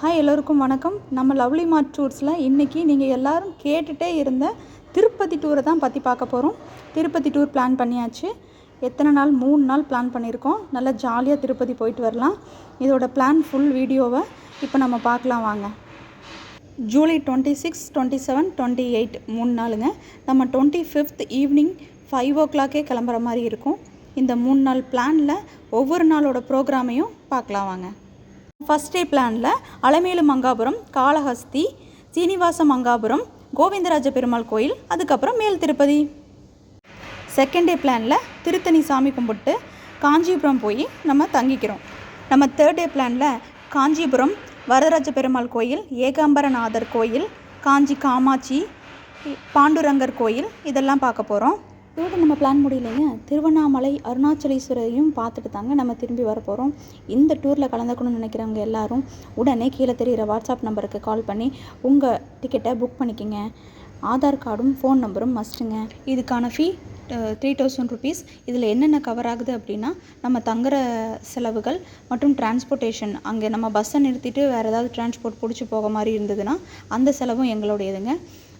Hi எல்லோருக்கும் வணக்கம். நம்ம லவ்லி மார்ட் டூர்ஸில் இன்றைக்கி நீங்கள் எல்லோரும் கேட்டுகிட்டே இருந்த திருப்பதி டூரை தான் பற்றி பார்க்க போகிறோம் திருப்பதி டூர் பிளான் பண்ணியாச்சு. எத்தனை நாள்? மூணு நாள் பிளான் பண்ணியிருக்கோம். நல்லா ஜாலியாக திருப்பதி போயிட்டு வரலாம். இதோட பிளான் ஃபுல் வீடியோவை இப்போ நம்ம பார்க்கலாம் வாங்க. July twenty six twenty seven twenty eight மூணு நாளுங்க. நம்ம டுவெண்ட்டி ஃபிஃப்த் ஈவினிங் ஃபைவ் ஓ கிளாக்கே கிளம்புற மாதிரி இருக்கும். இந்த மூணு நாள் பிளானில் ஒவ்வொரு நாளோட ப்ரோக்ராமையும் பார்க்கலாம் வாங்க. ஃபஸ்ட் டே பிளானில் அலமேலு மங்காபுரம் காளஹஸ்தி சீனிவாச மங்காபுரம் கோவிந்தராஜ பெருமாள் கோயில் அதுக்கப்புறம் மேல் திருப்பதி. செகண்ட் டே பிளானில் திருத்தணி சாமி கும்பிட்டு காஞ்சிபுரம் போய் நம்ம தங்கிக்கிறோம். நம்ம தேர்ட் டே பிளானில் காஞ்சிபுரம் வரதராஜ பெருமாள் கோயில் ஏகாம்பரநாதர் கோயில் காஞ்சி காமாட்சி பாண்டுரங்கர் கோயில் இதெல்லாம் பார்க்க போகிறோம் இதோட நம்ம பிளான் முடியலைங்க. திருவண்ணாமலை அருணாச்சலேஸ்வரரையும் பார்த்துட்டு தாங்க நம்ம திரும்பி வர போகிறோம் இந்த டூரில் கலந்துக்கணும்னு நினைக்கிறவங்க எல்லாரும் உடனே கீழே தெரிகிற வாட்ஸ்அப் நம்பருக்கு கால் பண்ணி உங்கள் டிக்கெட்டை புக் பண்ணிக்கோங்க. ஆதார் கார்டும் ஃபோன் நம்பரும் மஸ்ட்டுங்க இதுக்கான ஃபீ த்ரீ தௌசண்ட் ருபீஸ் இதில் என்னென்ன கவர் ஆகுது அப்படின்னா நம்ம தங்குற செலவுகள் மற்றும் டிரான்ஸ்போர்ட்டேஷன் அங்கே நம்ம பஸ்ஸை நிறுத்திட்டு வேறு ஏதாவது டிரான்ஸ்போர்ட் பிடிச்சி போக மாதிரி இருந்ததுன்னா அந்த செலவும் எங்களுடையதுங்க.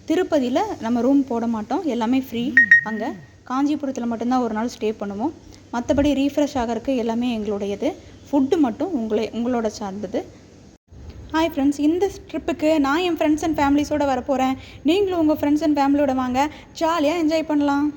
திருப்பதியில் நம்ம ரூம் போட மாட்டோம். எல்லாமே ஃப்ரீ அங்கே காஞ்சிபுரத்தில் மட்டும்தான் ஒரு நாள் ஸ்டே பண்ணுவோம். மற்றபடி ரீஃப்ரெஷ் ஆகிறதுக்கு எல்லாமே எங்களுடையது. ஃபுட்டு மட்டும் உங்களை உங்களோட சார்ந்தது. ஹாய் ஃப்ரெண்ட்ஸ் இந்த ட்ரிப்புக்கு நான் என் ஃப்ரெண்ட்ஸ் அண்ட் ஃபேமிலிஸோடு வர போகிறேன் நீங்களும் உங்கள் ஃப்ரெண்ட்ஸ் அண்ட் ஃபேமிலியோட வாங்க. ஜாலியாக என்ஜாய் பண்ணலாம்.